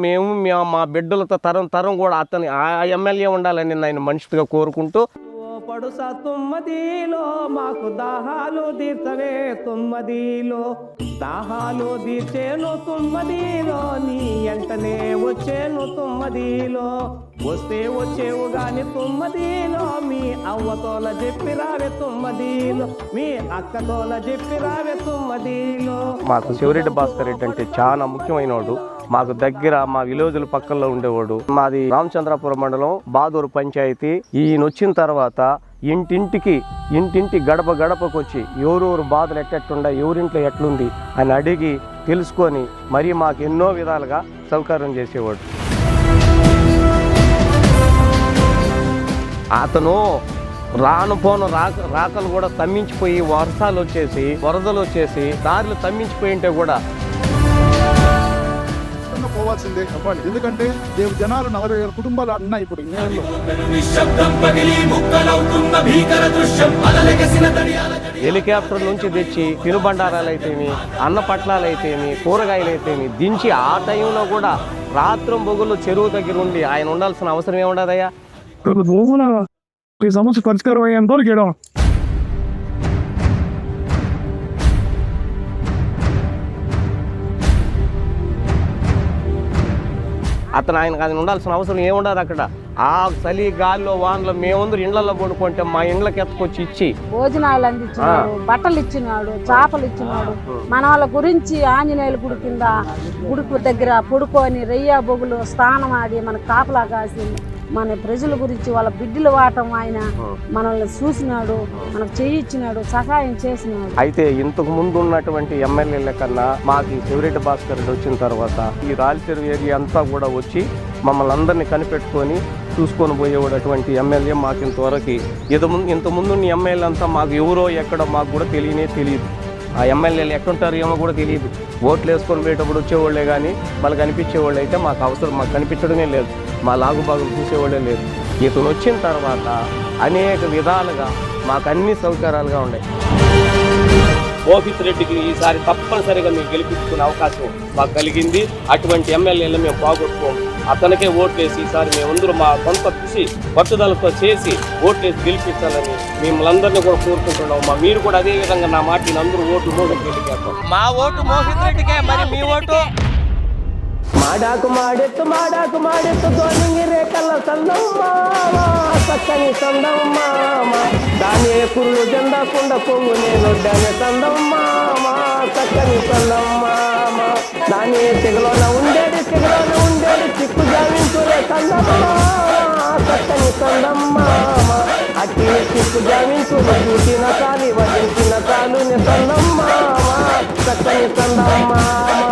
మేము మా బిడ్డలతో తరం తరం కూడా అతని ఆ ఎమ్మెల్యే ఉండాలని నేను మనసుగా కోరుకుంటూ. పడుసా తుమ్మదిలో మాకు దాహాలు తీర్చవే తుమ్మదిలో. దాహాలు తీర్చేను తుమ్మదిలో నీ ఎంటనే వచ్చేను తుమ్మదిలో. వస్తే వచ్చేవు గాని తుమ్మదిలో మీ అవ్వతోల చెప్పి రావే తుమ్మదిలో. మీ అక్కతోల చెప్పి రావే తుమ్మదిలో. మాకు శివరెడ్డి భాస్కర్ రెడ్డి అంటే చాలా ముఖ్యమైనవాడు. మాకు దగ్గర మా విలేజుల పక్కల్లో ఉండేవాడు. మాది రామచంద్రపురం మండలం బాదూరు పంచాయతీ. ఈయన వచ్చిన తర్వాత ఇంటింటికి ఇంటింటి గడప గడపకు వచ్చి ఎవరెవరు బాధలు ఎట్టెట్టుండ ఎవరింట్లో ఎట్లుంది అని అడిగి తెలుసుకొని మరి మాకు ఎన్నో విధాలుగా సౌకర్యం చేసేవాడు. అతను రాను పోను రాక రాకలు కూడా తమ్మించిపోయి వర్షాలు వచ్చేసి వరదలు వచ్చేసి దారులు తమ్మించిపోయి ఉంటే కూడా పోవాల్సిందే. ఎందుకంటే దేవు జనాలు నలభై వేల కుటుంబాలు అన్నాయి ఇప్పుడు ఈ నెలలో. నిశ్శబ్దం పగిలి ముక్కలవుతున్న భీకర దృశ్యం అలలెగసిన తడియాల హెలికాప్టర్ నుంచి తెచ్చి తినుబండారాలు అయితేమి అన్న పట్లాలు అయితేమి కూరగాయలు అయితేమి దించి ఆ టైంలో కూడా రాత్రం బొగులు చెరువు దగ్గర ఉండి ఆయన ఉండాల్సిన అవసరం ఏముండదయ్యా? రోజున ఈ సమస్య పరిష్కారం అయ్యేంత వరకు అతను ఆయనకు ఆయన ఉండాల్సిన అవసరం ఏముండదు అక్కడ. ఆ చలి గాలిలో వానలో మేమందరూ ఇండ్లలో పడుకుంటే మా ఇండ్లకి ఎత్తుకొచ్చి ఇచ్చి. భోజనాలు అందించినాడు బట్టలు ఇచ్చినాడు చేపలు ఇచ్చినాడు. మన వాళ్ళ గురించి ఆంజనేయుల గుడి కింద గుడి దగ్గర పడుకొని రెయ్య బొగులు స్నానం ఆడి మన కాపలా కాసి మన ప్రజల గురించి వాళ్ళ బిడ్డలు వాటం ఆయన మనల్ని చూసినాడు మనకు చెయ్యి ఇచ్చినాడు సహాయం చేసినాడు. అయితే ఇంతకు ముందు ఉన్నటువంటి ఎమ్మెల్యేల కన్నా మాకు ఈ శివరెడ్డి భాస్కర్ రెడ్డి వచ్చిన తర్వాత ఈ రాయలచెరువు ఏరియా అంతా కూడా వచ్చి మమ్మల్ని అందరినీ కనిపెట్టుకొని చూసుకొని పోయేవాడు అటువంటి ఎమ్మెల్యే మాకు ఇంతవరకు ఇంత ముందు ఇంత ముందు ఎమ్మెల్యే అంతా మాకు ఎవరో ఎక్కడో మాకు కూడా తెలియనే తెలియదు. ఆ ఎమ్మెల్యేలు ఎక్కడుంటారు ఏమో కూడా తెలియదు. ఓట్లు వేసుకొని పోయేటప్పుడు వచ్చేవాళ్ళే కానీ మళ్ళీ కనిపించేవాళ్ళు అయితే మాకు అవసరం మాకు కనిపించడమే లేదు. మా లాగుబాగులు చూసేవాళ్ళే లేదు ఇతను వచ్చిన తర్వాత అనేక విధాలుగా మాకు అన్ని సౌకర్యాలుగా ఉన్నాయి. మోహిత్ రెడ్డికి ఈసారి తప్పనిసరిగా మీకు గెలిపించుకునే అవకాశం మాకు కలిగింది. అటువంటి ఎమ్మెల్యేలు మేము పోగొట్టుకోము అతనికే ఓట్లేసి ఈసారి మేమందరూ మా సొంత కృషి పట్టుదలతో చేసి ఓట్లేసి గెలిపించాలని మిమ్మల్ని అందరినీ కూడా కోరుకుంటున్నాం మా మీరు కూడా అదే విధంగా నా మాట అందరూ ఓటు మోహన్ రెడ్డికి మా ఓటు మోహిత్ రెడ్డికే మరి మీ ఓటు? మాడాకు మాడెత్తు మాడాకు మాడెత్తు తోలింగి రేకల సందం మామ చక్కని సందం మామ దాని కురులు జెండా కుండ పొంగు నేను దాని సందం మామ చక్కని సందం మామ దాని తెగలోన ఉండేది తెగలోన ఉండేది చిక్కు జామించురే సందం మామ చక్కని సందం మామ అట్టి చిక్కు జావించులు చూసిన కాలి వదించిన కాలు సందం మామ చక్కని సందం మామ